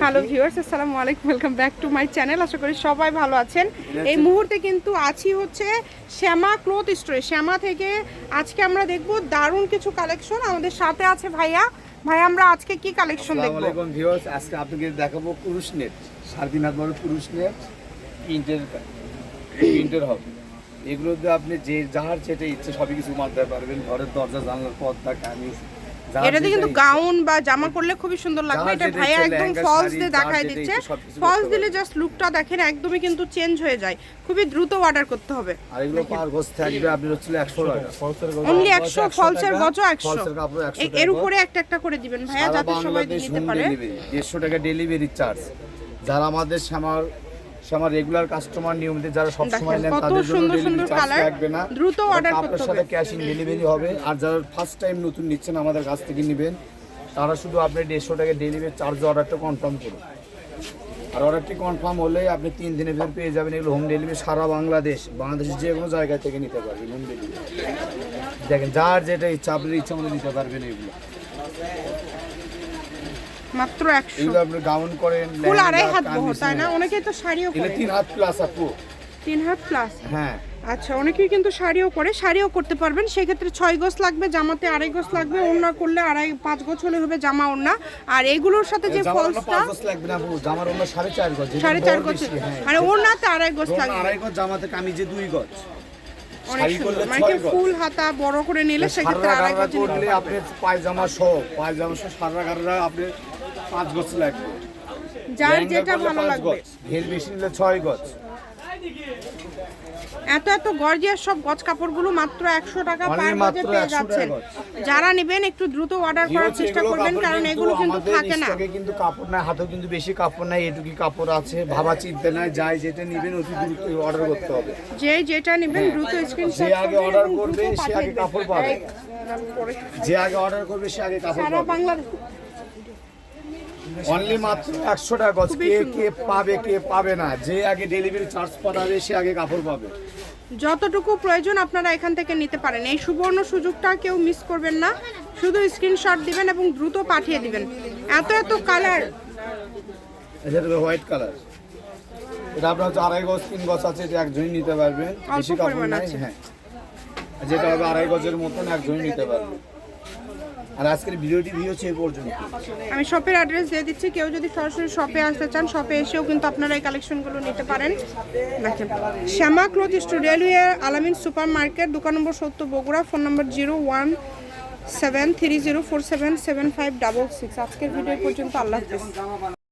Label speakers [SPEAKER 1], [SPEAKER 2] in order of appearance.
[SPEAKER 1] Hello viewers আসসালামু আলাইকুম welcome back to my channel আশা করি সবাই ভালো আছেন। এই মুহূর্তে কিন্তু আছি হচ্ছে শ্যামা ক্লথ স্টোরে। শ্যামা থেকে আজকে আমরা দেখব দারুণ কিছু কালেকশন আমাদের সাথে আছে ভাইয়া। ভাই আমরা আজকে কি কালেকশন দেখব?
[SPEAKER 2] আসসালামু আলাইকুম ভিউয়ার্স আজকে আপনাকে দেখাবো পুরুষ নেট সাড়ে তিন হাত বড় পুরুষ নেট প্রিন্টের প্রিন্টের হবে। এগুলোতে আপনি যে যাহার যেটা ইচ্ছে সবই কিছু মানতে পারবেন ঘরের দরজা জানলার পর্দা কামিজ
[SPEAKER 1] এটাতে কিন্তু গাউন বা জামা করলে খুবই সুন্দর লাগবে। এটা ভাইয়া একদম ফলস দিয়ে দেখায় দিচ্ছে। ফলস দিলে জাস্ট লুকটা দেখেন একদমই কিন্তু চেঞ্জ হয়ে যায়। খুবই দ্রুত অর্ডার করতে হবে।
[SPEAKER 2] আর এগুলো পার গোছ থাকবে আপনি হচ্ছে একশো টাকা।
[SPEAKER 1] অনলি একশো ফলসের গজ একশো।
[SPEAKER 2] ফলসের কাপড় একশো
[SPEAKER 1] এ- এর উপরে একটা একটা করে দিবেন। ভাইয়া যাতে সবাই নিতে পারে।
[SPEAKER 2] ডেলিভারি দেড়শো টাকা ডেলিভারি চার্জ যারা আমাদের শ্যামার শ্যামার রেগুলার কাস্টমার নিয়মিত যারা সব সময় নেন তাদের জন্য ডেলিভারি চার্জ লাগবে না।
[SPEAKER 1] দ্রুত
[SPEAKER 2] কাপড়ের
[SPEAKER 1] করতে
[SPEAKER 2] সাথে ক্যাশ ইন ডেলিভারি হবে। আর যারা ফার্স্ট টাইম নতুন নিচ্ছেন আমাদের কাছ থেকে নেবেন তারা শুধু আপনি দেড়শো টাকা ডেলিভারি চার্জ অর্ডারটা কনফার্ম করুন। আর অর্ডারটি কনফার্ম হলে আপনি তিন দিনের ভিতর পেয়ে যাবেন এগুলো হোম ডেলিভারি সারা বাংলাদেশ বাংলাদেশের যে কোনো জায়গা থেকে নিতে পারবেন হোম ডেলিভারি দেখেন যার যেটা ইচ্ছা আপনার ইচ্ছা মতো নিতে পারবেন এগুলো।
[SPEAKER 1] মাত্র একশো।
[SPEAKER 2] এগুলো আপনি গাউন করেন
[SPEAKER 1] ফুল আড়াই হাত তাই না?
[SPEAKER 2] হ্যাঁ।
[SPEAKER 1] অনেকেই তো শাড়িও করে।
[SPEAKER 2] তিন হাত প্লাস আপু।
[SPEAKER 1] তিন হাত প্লাস
[SPEAKER 2] হ্যাঁ।
[SPEAKER 1] আচ্ছা অনেকেই কিন্তু শাড়িও করে শাড়িও করতে পারবেন। সেক্ষেত্রে ছয় গোছ লাগবে জামাতে আড়াই গোছ লাগবে ওড়না করলে আড়াই পাঁচ গোছ হলে হবে জামা ওড়না। আর এগুলোর সাথে যে ফলসটা
[SPEAKER 2] গজ সাড়ে চার গজ।
[SPEAKER 1] মানে ওড়নাতে আড়াই
[SPEAKER 2] ধরুন
[SPEAKER 1] লাগবে।
[SPEAKER 2] আড়াই গজ জামাতে কামিজে দুই গজ।
[SPEAKER 1] অনেক সুন্দর। মানে
[SPEAKER 2] গজ।
[SPEAKER 1] ফুল হাতা বড় করে নিলে সেক্ষেত্রে আড়াই গজ
[SPEAKER 2] আপনি পায়জামা সহ পায়জামা সহ সারা গাররা আপনি পাঁচ গজ লাগবে
[SPEAKER 1] যার যেটা ভালো লাগবে।
[SPEAKER 2] বেশি নিলে ছয় গজ।
[SPEAKER 1] এত এত গর্জিয়াস সব গজ কাপড়গুলো মাত্র একশো টাকা পার গজে
[SPEAKER 2] মাত্র
[SPEAKER 1] পেয়ে
[SPEAKER 2] 100
[SPEAKER 1] যাচ্ছেন। যারা নেবেন একটু দ্রুত অর্ডার করার চেষ্টা করবেন কারণ এগুলো কিন্তু থাকে না।
[SPEAKER 2] কিন্তু কাপড় নাই হাতেও কিন্তু বেশি কাপড় নাই এটুকি কাপড় আছে ভাবা চিনতে নাই যাই যেটা নিবেন অতি দ্রুত অর্ডার করতে হবে।
[SPEAKER 1] যে যেটা নেবেন দ্রুত স্ক্রিনশট
[SPEAKER 2] যে আগে order করবে, সে আগে কাপড় পাবে। যে আগে অর্ডার করবে সে আগে কাপড়
[SPEAKER 1] সারা
[SPEAKER 2] পাবে।
[SPEAKER 1] বাংলাদেশ
[SPEAKER 2] অনলি মাত্র একশো টাকা গজ। কে কে পাবে কে পাবে না যে আগে ডেলিভারি চার্জ পাঠাবে সে আগে কাপড় পাবে।
[SPEAKER 1] যতটুকু প্রয়োজন আপনারা এখান থেকে নিতে পারেন। এই সুবর্ণ সুযোগটা কেউ মিস করবেন না। শুধু স্ক্রিনশট দিবেন এবং দ্রুত পাঠিয়ে দিবেন। এত এত কালার
[SPEAKER 2] এটা হবে হোয়াইট কালার এটা আপনার হচ্ছে আড়াই গজ তিন গজ আছে এটা একজনই নিতে পারবেন বেশি কাপড় নাই
[SPEAKER 1] আছে।
[SPEAKER 2] হ্যাঁ। যেটা হবে আড়াই গজের মতন একজনই নিতে পারবে। আর আজকের ভিডিওটি হচ্ছে এই পর্যন্ত।
[SPEAKER 1] আমি শপের অ্যাড্রেস দিয়ে দিচ্ছি। কেউ যদি সরাসরি শপে আসতে চান শপে এসেও কিন্তু আপনারা এই কালেকশনগুলো নিতে পারেন। দেখেন, Shyama cloth studio Alamin super market দোকান নম্বর সত্তর Bogura phone number zero one seven three zero four seven seven five double six আজকের ভিডিও পর্যন্ত। আল্লাহ হাফিজ।